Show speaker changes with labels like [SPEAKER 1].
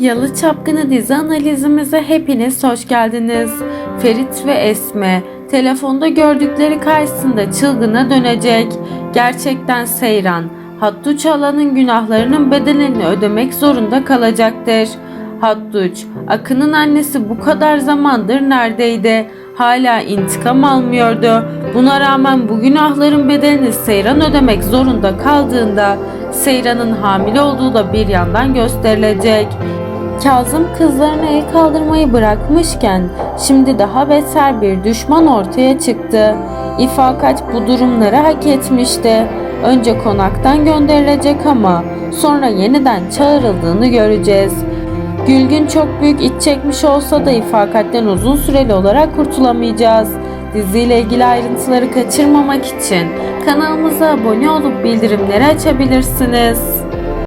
[SPEAKER 1] Yalı Çapkını dizi analizimize hepiniz hoş geldiniz. Ferit ve Esme telefonda gördükleri karşısında çılgına dönecek. Gerçekten Seyran, Hattuç Alan'ın günahlarının bedelini ödemek zorunda kalacaktır. Hattuç, Akın'ın annesi bu kadar zamandır neredeydi? Hala intikam almıyordu. Buna rağmen bu günahların bedelini Seyran ödemek zorunda kaldığında Seyran'ın hamile olduğu da bir yandan gösterilecek. Kazım kızlarına el kaldırmayı bırakmışken şimdi daha beter bir düşman ortaya çıktı. İfakaç bu durumları hak etmişti. Önce konaktan gönderilecek ama sonra yeniden çağrıldığını göreceğiz. Gülgün çok büyük iç çekmiş olsa da ifakatten uzun süreli olarak kurtulamayacağız. Diziyle ilgili ayrıntıları kaçırmamak için kanalımıza abone olup bildirimleri açabilirsiniz.